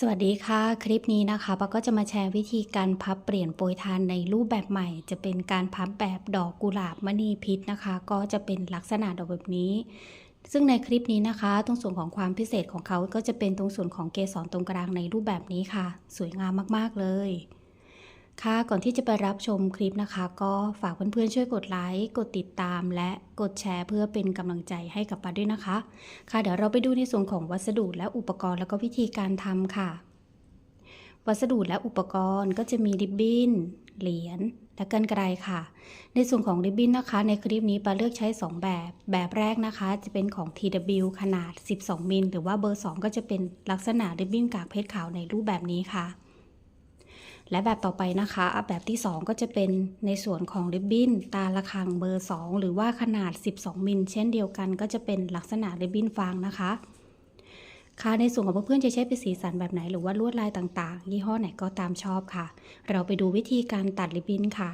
สวัสดีค่ะ คลิปนี้นะคะปาก็จะมาแชร์วิธีการพับเปลี่ยนโปรยทานในรูปแบบใหม่ จะเป็นการพับแบบดอกกุหลาบมณีพิษนะคะ ก็จะเป็นลักษณะดอกแบบนี้ ซึ่งในคลิปนี้นะคะ ตรงส่วนของความพิเศษของเขาก็จะเป็นตรงส่วนของเกสรตรงกลางในรูปแบบนี้ค่ะ สวยงามมากๆเลย ค่ะก่อนที่จะไปรับชมคลิปนะคะ ก็ฝากเพื่อนๆช่วยกดไลค์กดติดตาม และกดแชร์เพื่อเป็นกำลังใจให้กับปาด้วยนะคะ ค่ะเดี๋ยวเราไปดูในส่วนของวัสดุและอุปกรณ์แล้วก็วิธีการทำค่ะ วัสดุและอุปกรณ์ก็จะมีริบบิ้นเหรียญและกันไกรค่ะ ในส่วนของริบบิ้นนะคะ ในคลิปนี้ปาเลือกใช้ 2 แบบ แบบแรกนะคะ จะเป็นของ TW ขนาด 12 มิลหรือว่าเบอร์ 2 ก็จะเป็นลักษณะริบบิ้นกากเพชรขาวในรูปแบบนี้ค่ะ และแบบต่อไปนะคะ แบบที่ 2 ก็จะเป็นในส่วนของริบบิ้นตาละคังเบอร์ 2 หรือว่าขนาด 12 มิลเช่นเดียวกันก็จะเป็นลักษณะริบบิ้นฟางนะคะค่ะในส่วนของเพื่อนๆจะใช้เป็นสีสันแบบไหนหรือว่าลวดลายต่างๆ ยี่ห้อไหนก็ตามชอบค่ะ เราไปดูวิธีการตัดริบบิ้นค่ะ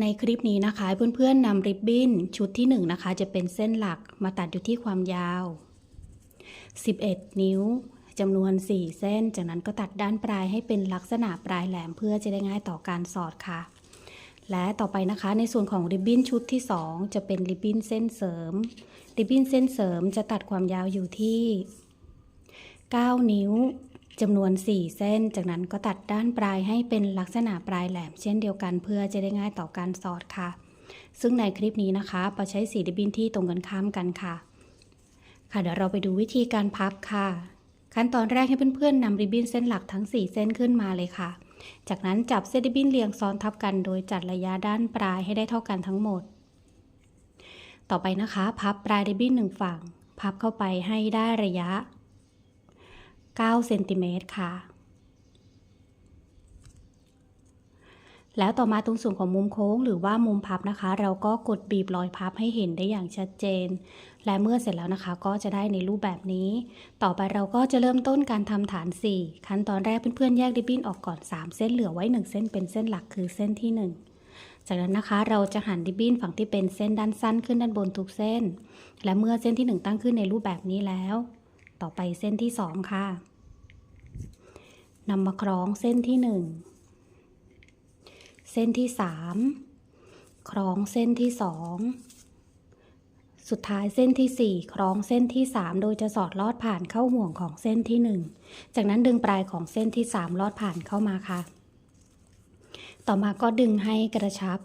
ในคลิปนี้นะคะเพื่อนๆนำริบบิ้นชุดที่1นะคะจะเป็นเส้นหลักมาตัดอยู่ที่ความยาว 11 นิ้ว จำนวน 4 เส้น จากนั้นก็ตัดด้านปลายให้เป็นลักษณะปลายแหลมเพื่อจะได้ง่ายต่อการสอดค่ะ และต่อไปนะคะในส่วนของริบบิ้นชุดที่ 2 จะเป็นริบบิ้นเส้นเสริม ริบบิ้นเส้นเสริมจะตัดความยาวอยู่ที่ 9 นิ้วจำนวน 4 เส้น จากนั้นก็ตัดด้านปลายให้เป็นลักษณะปลายแหลมเช่นเดียวกัน เพื่อจะได้ง่ายต่อการสอดค่ะ ซึ่งในคลิปนี้นะคะปาใช้สีริบบิ้นที่ตรงกันข้ามกันค่ะ ค่ะเดี๋ยวเราไปดูวิธีการพับค่ะ ขั้นตอนแรกให้เพื่อนๆนำริบบิ้นเส้นหลักทั้ง 4 เส้นขึ้นมาเลยค่ะ จากนั้นจับเส้นริบบิ้นเรียงซ้อนทับกัน โดยจัดระยะด้านปลายให้ได้เท่ากันทั้งหมด ต่อไปนะคะ พับปลายริบบิ้นหนึ่งฝั่ง พับเข้าไปให้ได้ระยะ9เซนติเมตรค่ะ แล้วต่อมาตรงส่วนของมุมโค้งหรือว่ามุมพับนะคะ เราก็กดบีบรอยพับให้เห็นได้อย่างชัดเจน และเมื่อเสร็จแล้วนะคะก็จะได้ในรูปแบบนี้ ต่อไปเราก็จะเริ่มต้นการทำฐาน 4 ขั้นตอนแรกเพื่อนๆแยกริบบิ้นออกก่อน 3 เส้นเหลือไว้ 1 เส้นเป็นเส้นหลักคือเส้นที่ 1จากนั้นนะคะเราจะหันริบบิ้นฝั่งที่เป็นเส้นด้านสั้นขึ้นด้านบนทุกเส้น และเมื่อเส้นที่ 1 ตั้งขึ้นในรูปแบบนี้แล้ว ต่อไปเส้นที่ 2 ค่ะนำมาคล้องเส้นที่ 1 เส้นที่ 3 คล้องเส้นที่ 2 สุดท้ายเส้นที่ 4 คล้องเส้นที่ 3 โดยจะสอดลอดผ่านเข้าห่วงของเส้นที่ 1 จากนั้นดึงปลายของเส้นที่ 3 ลอดผ่านเข้ามาค่ะ ต่อมาก็ดึงให้กระชับ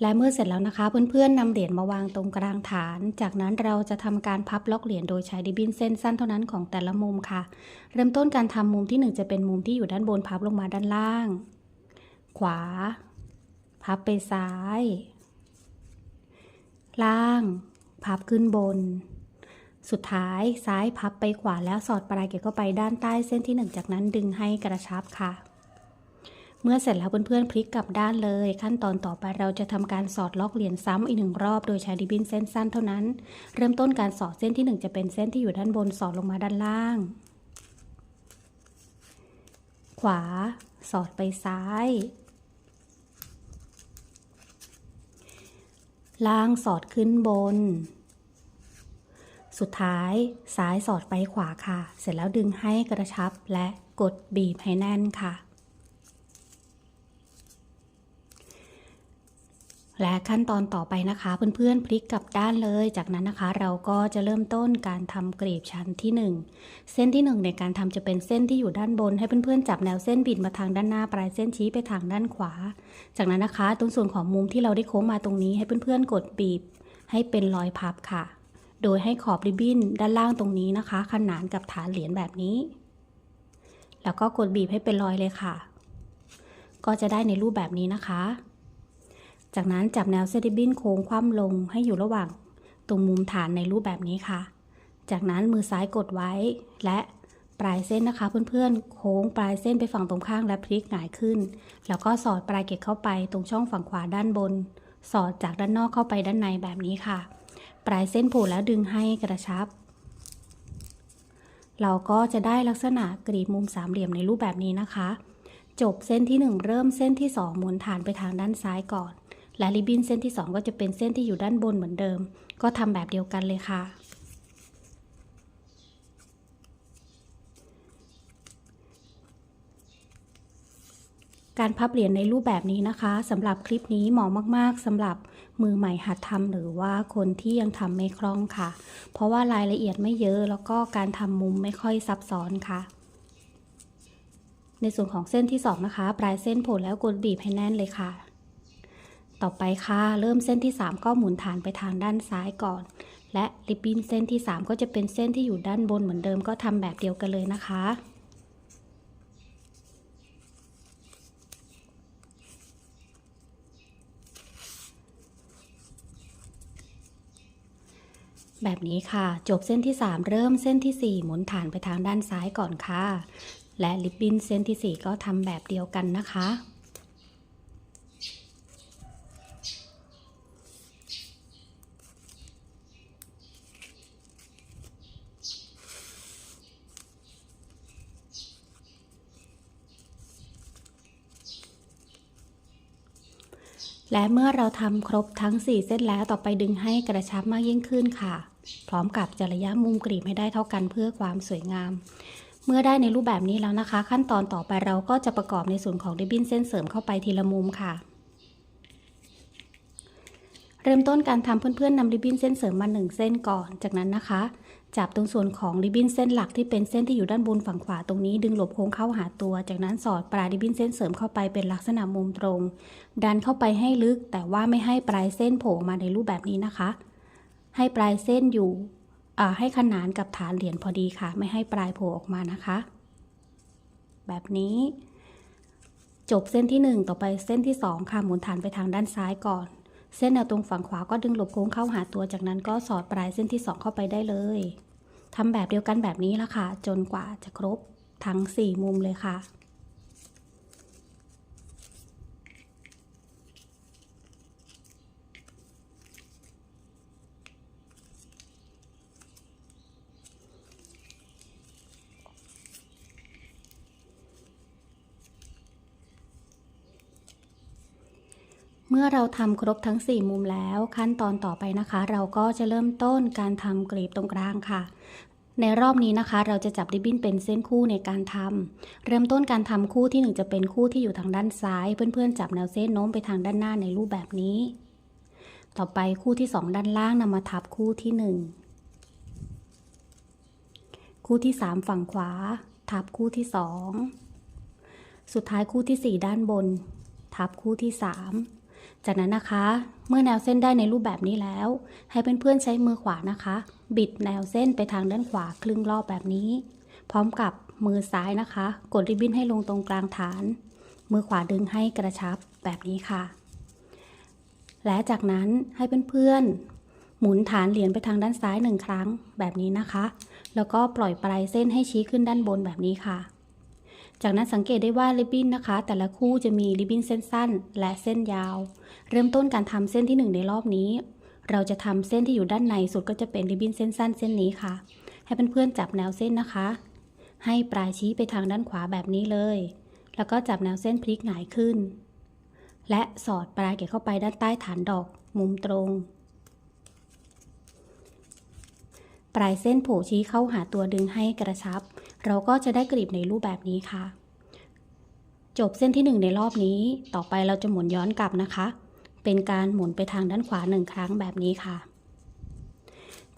และเมื่อเสร็จแล้วนะคะ เพื่อนๆนำเหรียญมาวางตรงกลางฐาน จากนั้นเราจะทำการพับล็อกเหรียญโดยใช้ริบินเส้นสั้นเท่านั้นของแต่ละมุมค่ะ เริ่มต้นการทำมุมที่ 1 จะเป็นมุมที่อยู่ด้านบนพับลงมาด้านล่าง ขวา พับไปซ้าย ล่าง พับขึ้นบน สุดท้ายซ้ายพับไปขวาแล้วสอดปลายเก็บเข้าไปด้านใต้เส้นที่ 1 จากนั้นดึงให้กระชับค่ะ เมื่อเสร็จแล้วเพื่อนๆพลิกกลับด้านเลย ขั้นตอนต่อไปเราจะทำการสอดล็อกเหรียญซ้ำอีกหนึ่งรอบโดยใช้ริบบิ้นเส้นสั้นเท่านั้น เริ่มต้นการสอดเส้นที่ 1 จะเป็นเส้นที่อยู่ด้านบนสอดลงมาด้านล่าง ขวา สอดไปซ้าย ล่างสอดขึ้นบน สุดท้ายซ้ายสอดไปขวาค่ะ เสร็จแล้วดึงให้กระชับและกดบีบให้แน่นค่ะ และขั้นตอนต่อไปนะคะ เพื่อนๆพลิกกลับด้านเลย จากนั้นนะคะ เราก็จะเริ่มต้นการทำกรีบชั้นที่ 1 เส้นที่ 1 ในการทำจะเป็นเส้นที่อยู่ด้านบน ให้เพื่อนๆจับแนวเส้นบิดมาทางด้านหน้าปลายเส้นชี้ไปทางด้านขวา จากนั้นนะคะ ตรงส่วนของมุมที่เราได้โค้งมาตรงนี้ให้เพื่อนๆกดบีบ ให้เป็นรอยพับค่ะ โดยให้ขอบริบบิ้นด้านล่างตรงนี้นะคะ ขนานกับฐานเหรียญแบบนี้ แล้วก็กดบีบให้เป็นรอยเลยค่ะ ก็จะได้ในรูปแบบนี้นะคะ จากนั้นจับแนวเส้นริบินโค้งคว่ำลงให้อยู่ระหว่างตรงมุมฐานในรูปแบบนี้ค่ะ จากนั้นมือซ้ายกดไว้ และปลายเส้นนะคะ เพื่อนๆ โค้งปลายเส้นไปฝั่งตรงข้างและพลิกหงายขึ้น แล้วก็สอดปลายเกล็ดเข้าไปตรงช่องฝั่งขวาด้านบน สอดจากด้านนอกเข้าไปด้านในแบบนี้ค่ะ ปลายเส้นผล่แล้วดึงให้กระชับ เราก็จะได้ลักษณะกรีบมุมสามเหลี่ยมในรูปแบบนี้นะคะ จบเส้นที่ 1 เริ่มเส้นที่ 2 หมุนฐานไปทางด้านซ้ายก่อน และริบบิ้นเส้นที่ 2 ก็จะเป็นเส้นที่อยู่ด้านบนเหมือนเดิม ก็ทำแบบเดียวกันเลยค่ะ การพับเหรียญในรูปแบบนี้นะคะสำหรับคลิปนี้เหมาะมาก ๆสำหรับมือใหม่หัดทำหรือว่าคนที่ยังทำไม่คล่องค่ะ เพราะว่ารายละเอียดไม่เยอะแล้วก็การทำมุมไม่ค่อยซับซ้อนค่ะในส่วนของเส้นที่ 2 นะคะ ปลายเส้นผลแล้วกดบีบให้แน่นเลยค่ะ ต่อไปค่ะ เริ่มเส้นที่ 3 ก็หมุนฐานไปทางด้านซ้ายก่อน และริบบิ้นเส้นที่ 3 ก็จะเป็นเส้นที่อยู่ด้านบนเหมือนเดิมก็ทำแบบเดียวกันเลยนะคะแบบนี้ค่ะ จบเส้นที่ 3 เริ่มเส้นที่ 4 หมุนฐานไปทางด้านซ้ายก่อนค่ะ และริบบิ้นเส้นที่ 4 ก็ทำแบบเดียวกันนะคะ และเมื่อเราทำครบทั้ง 4 เส้นแล้วต่อไปดึงให้กระชับมากยิ่งขึ้นค่ะ พร้อมกับจะระยะมุมกรีบให้ได้เท่ากันเพื่อความสวยงาม เมื่อได้ในรูปแบบนี้แล้วนะคะ ขั้นตอนต่อไปเราก็จะประกอบในส่วนของริบบิ้นเส้นเสริมเข้าไปทีละมุมค่ะ เริ่มต้นการทำเพื่อนๆนำริบบิ้นเส้นเสริมมา 1 เส้นก่อน จากนั้นนะคะ จับตรงส่วนของริบบิ้นเส้นหลักที่เป็นเส้นที่อยู่ด้านบนฝั่งขวาตรงนี้ ดึงหลบโค้งเข้าหาตัว จากนั้นสอดปลายริบบิ้นเส้นเสริมเข้าไปเป็นลักษณะมุมตรง ดันเข้าไปให้ลึก แต่ว่าไม่ให้ปลายเส้นโผล่มาในรูปแบบนี้นะคะ ให้ปลายเส้นอยู่ให้ขนานกับฐานเหรียญพอดีค่ะ ไม่ให้ปลายโผล่ออกมานะคะ แบบนี้จบเส้นที่ 1 ต่อไปเส้นที่ 2 ค่ะ หมุนฐานไปทางด้านซ้ายก่อน เส้นแนวตรงฝั่งขวาก็ดึงหลบโค้งเข้าหาตัวจากนั้นก็สอดปลายเส้นที่ 2 เข้าไปได้เลยทำแบบเดียวกันแบบนี้ละค่ะ จนกว่าจะครบทั้ง 4 มุมเลยค่ะ เมื่อเราทำครบทั้ง 4 มุมแล้วขั้นตอนต่อไปนะคะ เราก็จะเริ่มต้นการทำกลีบตรงกลางค่ะ ในรอบนี้นะคะ เราจะจับริบบิ้นเป็นเส้นคู่ในการทำเริ่มต้นการทำคู่ที่ 1 จะเป็นคู่ที่อยู่ทางด้านซ้าย เพื่อนๆจับแนวเส้นโน้มไปทางด้านหน้าในรูปแบบนี้ ต่อไปคู่ที่ 2 ด้านล่างนำมาทับคู่ที่ 1 คู่ที่ 3 ฝั่งขวา ทับคู่ที่ 2 สุดท้ายคู่ที่ 4 ด้านบน ทับคู่ที่ 3 จากนั้นนะคะ เมื่อแนวเส้นได้ในรูปแบบนี้แล้ว ให้เพื่อนๆใช้มือขวานะคะ บิดแนวเส้นไปทางด้านขวาครึ่งรอบแบบนี้ พร้อมกับมือซ้ายนะคะ กดริบบิ้นให้ลงตรงกลางฐาน มือขวาดึงให้กระชับแบบนี้ค่ะ และจากนั้นให้เพื่อนๆหมุนฐานเหรียญไปทางด้านซ้ายหนึ่งครั้งแบบนี้นะคะ แล้วก็ปล่อยปลายเส้นให้ชี้ขึ้นด้านบนแบบนี้ค่ะ จากนั้นสังเกตได้ว่าริบบิ้นนะคะ แต่ละคู่จะมีริบบิ้นเส้นสั้น และเส้นยาว เริ่มต้นการทำเส้นที่ 1 ในรอบนี้ เราจะทำเส้นที่อยู่ด้านในสุดก็จะเป็นริบบิ้นเส้นสั้นเส้นนี้ค่ะ ให้เพื่อนๆจับแนวเส้นนะคะ ให้ปลายชี้ไปทางด้านขวาแบบนี้เลย แล้วก็จับแนวเส้นพลิกหงายขึ้น และสอดปลายเก็บเข้าไปด้านใต้ฐานดอก มุมตรง ปลายเส้นโผล่ชี้เข้าหาตัวดึงให้กระชับ เราก็จะได้กลีบในรูปแบบนี้ค่ะ จบเส้นที่ 1 ในรอบนี้ ต่อไปเราจะหมุนย้อนกลับนะคะ เป็นการหมุนไปทางด้านขวาหนึ่งครั้งแบบนี้ค่ะ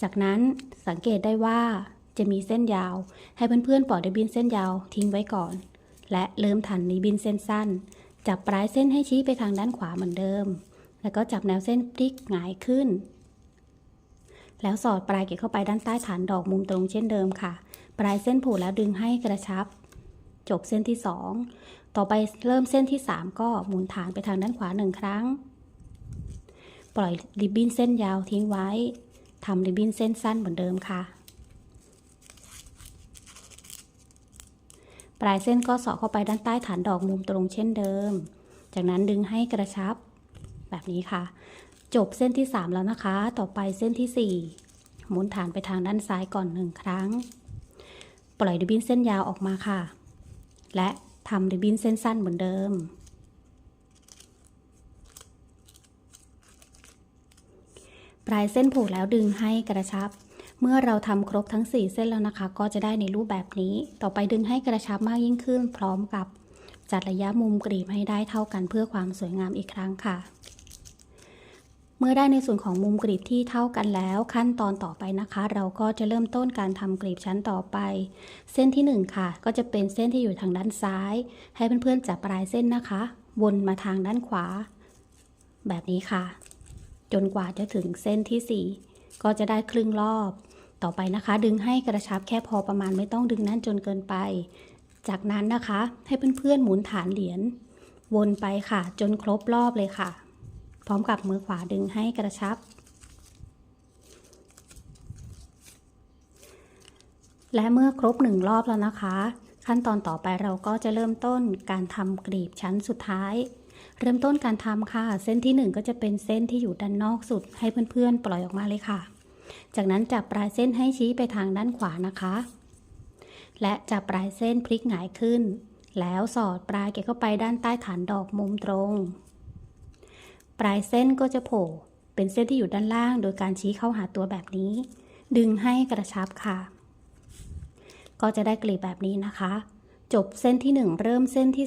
จากนั้นสังเกตได้ว่าจะมีเส้นยาว ให้เพื่อนๆปล่อยริบบินเส้นยาวทิ้งไว้ก่อน และเริ่มทันริบบินเส้นสั้น จับปลายเส้นให้ชี้ไปทางด้านขวาเหมือนเดิม แล้วก็จับแนวเส้นพลิกหงายขึ้น แล้วสอดปลายเก็บเข้าไปด้านใต้ฐานดอกมุมตรงเช่นเดิมค่ะ ปลายเส้นผูแล้วดึงให้กระชับ จบเส้นที่ 2 ต่อไปเริ่มเส้นที่ 3 ก็หมุนฐานไปทางด้านขวาหนึ่งครั้ง ปล่อยริบบิ้นเส้นยาวทิ้งไว้ทำริบบิ้นเส้นสั้นเหมือนเดิมค่ะ ปลายเส้นก็สอดเข้าไปด้านใต้ฐานดอกมุมตรงเช่นเดิม จากนั้นดึงให้กระชับ แบบนี้ค่ะ จบเส้นที่ 3 แล้วนะคะ ต่อไปเส้นที่ 4 หมุนฐานไปทางด้านซ้ายก่อนหนึ่งครั้ง ปล่อยริบบิ้นเส้นยาวออกมาค่ะ และทำริบบิ้นเส้นสั้นเหมือนเดิม ปลายเส้นผูกแล้วดึงให้กระชับ เมื่อเราทำครบทั้ง 4 เส้นแล้วนะคะ ก็จะได้ในรูปแบบนี้ ต่อไปดึงให้กระชับมากยิ่งขึ้น พร้อมกับจัดระยะมุมกรีบให้ได้เท่ากันเพื่อความสวยงามอีกครั้งค่ะ มื่อได้ในส่วนของมุมกรีบที่เท่ากันแล้ว ขั้นตอนต่อไปนะคะ เราก็จะเริ่มต้นการทำกรีบชั้นต่อไป เส้นที่หนึ่งค่ะ ก็จะเป็นเส้นที่อยู่ทางด้านซ้าย ให้เพื่อนๆจับปลายเส้นนะคะ วนมาทางด้านขวา แบบนี้ค่ะ จนกว่าจะถึงเส้นที่ 4 ก็จะได้ครึ่งรอบ ต่อไปนะคะ ดึงให้กระชับแค่พอประมาณไม่ต้องดึงแน่นจนเกินไป จากนั้นนะคะ ให้เพื่อนๆหมุนฐานเหรียญวนไปค่ะ จนครบรอบเลยค่ะ พร้อมกับมือขวาดึงให้กระชับ และเมื่อครบหนึ่งรอบแล้วนะคะ ขั้นตอนต่อไปเราก็จะเริ่มต้นการทำกรีบชั้นสุดท้าย เริ่มต้นการทำค่ะ เส้นที่ 1 ก็จะเป็นเส้นที่อยู่ด้านนอกสุดให้เพื่อนๆ ปล่อยออกมาเลยค่ะ จากนั้นจับปลายเส้นให้ชี้ไปทางด้านขวานะคะ และจับปลายเส้นพลิกหงายขึ้น แล้วสอดปลายเก็บเข้าไปด้านใต้ฐานดอกมุมตรง ปลายเส้นก็จะโผล่เป็นเส้นที่อยู่ด้านล่าง โดยการชี้เข้าหาตัวแบบนี้ ดึงให้กระชับค่ะ ก็จะได้กลีบแบบนี้นะคะ จบเส้นที่ 1 เริ่มเส้นที่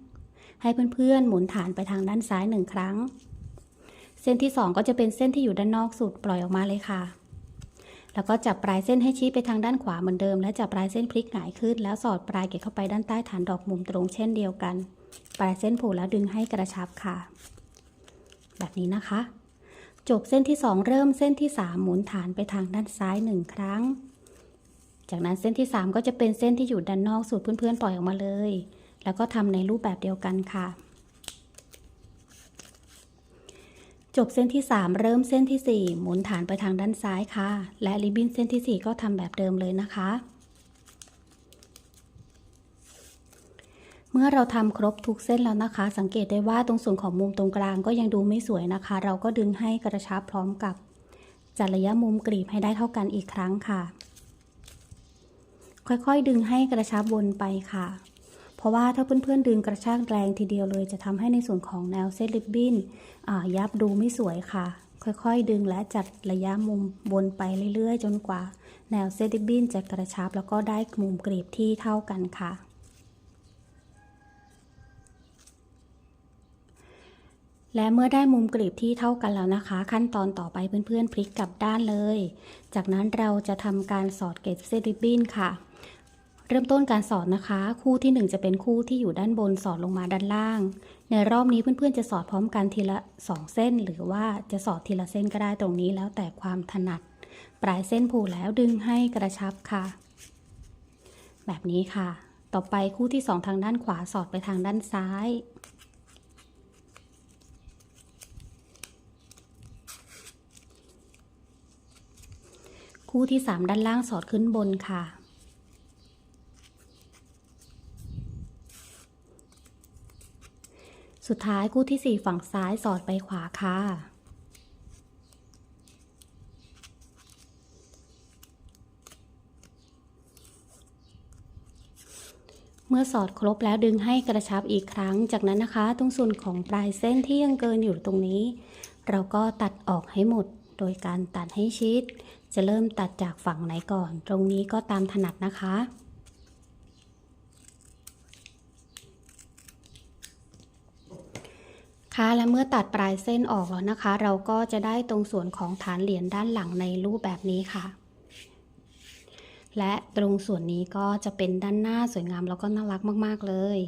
2 ให้เพื่อนๆหมุนฐานไปทางด้านซ้ายหนึ่งครั้ง เส้นที่ 2 ก็จะเป็นเส้นที่อยู่ด้านนอกสุดปล่อยออกมาเลยค่ะ แล้วก็จับปลายเส้นให้ชี้ไปทางด้านขวาเหมือนเดิม และจับปลายเส้นพลิกหงายขึ้น แล้วสอดปลายเก็บเข้าไปด้านใต้ฐานดอกมุมตรงเช่นเดียวกัน ปลายเส้นผูกแล้วดึงให้กระชับค่ะ แบบนี้นะคะ จบเส้นที่ 2 เริ่มเส้นที่ 3 หมุนฐานไปทางด้านซ้ายหนึ่งครั้ง จากนั้นเส้นที่ 3 ก็จะเป็นเส้นที่อยู่ด้านนอกสุดเพื่อนๆปล่อยออกมาเลย แล้วก็ทำในรูปแบบเดียวกันค่ะ จบเส้นที่ 3 เริ่มเส้นที่ 4 หมุนฐานไปทางด้านซ้ายค่ะ และริบบิ้นเส้นที่ 4 ก็ทำแบบเดิมเลยนะคะ เมื่อเราทำครบทุกเส้นแล้วนะคะ สังเกตได้ว่าตรงส่วนของมุมตรงกลางก็ยังดูไม่สวยนะคะ เราก็ดึงให้กระชับพร้อมกับจัดระยะมุมกรีบให้ได้เท่ากันอีกครั้งค่ะ ค่อยๆดึงให้กระชับวนไปค่ะ เพราะว่าถ้าเพื่อนๆดึงกระชากแรงทีเดียวเลย จะทำให้ในส่วนของแนวเส้นริบบิ้นยับดูไม่สวยค่ะ ค่อยๆดึงและจัดระยะมุมวนไปเรื่อยๆ จนกว่า แนวเส้นริบบิ้นจะกระชับแล้วก็ได้มุมกรีบที่เท่ากันค่ะ และเมื่อได้มุมกรีบที่เท่ากันแล้วนะคะ ขั้นตอนต่อไปเพื่อนๆพลิกกลับด้านเลย จากนั้นเราจะทำการสอดเกล็ดเส้นริบบิ้นค่ะ เริ่มต้นการสอดนะคะ คู่ที่ 1 จะเป็นคู่ที่อยู่ด้านบนสอดลงมาด้านล่าง ในรอบนี้เพื่อนๆจะสอดพร้อมกันทีละ 2 เส้น หรือว่าจะสอดทีละเส้นก็ได้ตรงนี้แล้วแต่ความถนัด ปลายเส้นผูกแล้วดึงให้กระชับค่ะ แบบนี้ค่ะ ต่อไปคู่ที่ 2 ทางด้านขวาสอดไปทางด้านซ้าย คู่ที่ 3 ด้านล่างสอดขึ้นบนค่ะ สุดท้ายคู่ที่ 4 ฝั่งซ้ายสอดไปขวาค่ะ เมื่อสอดครบแล้วดึงให้กระชับอีกครั้ง จากนั้นนะคะ ตรงส่วนของปลายเส้นที่ยังเกินอยู่ตรงนี้ เราก็ตัดออกให้หมดโดยการตัดให้ชิด จะเริ่มตัดจากฝั่งไหนก่อน ตรงนี้ก็ตามถนัดนะคะ ค่ะและเมื่อตัดปลายเส้นออกแล้วนะคะ เราก็จะได้ตรงส่วนของฐานเหรียญด้านหลังในรูปแบบนี้ค่ะ และตรงส่วนนี้ก็จะเป็นด้านหน้าสวยงามแล้วก็น่ารักมาก ๆ เลย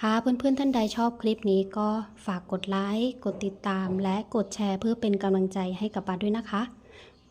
ค่ะเพื่อนๆท่านใดชอบคลิปนี้ก็ฝากกดไลค์ กดติดตาม และกดแชร์เพื่อเป็นกำลังใจให้กับปาด้วยนะคะ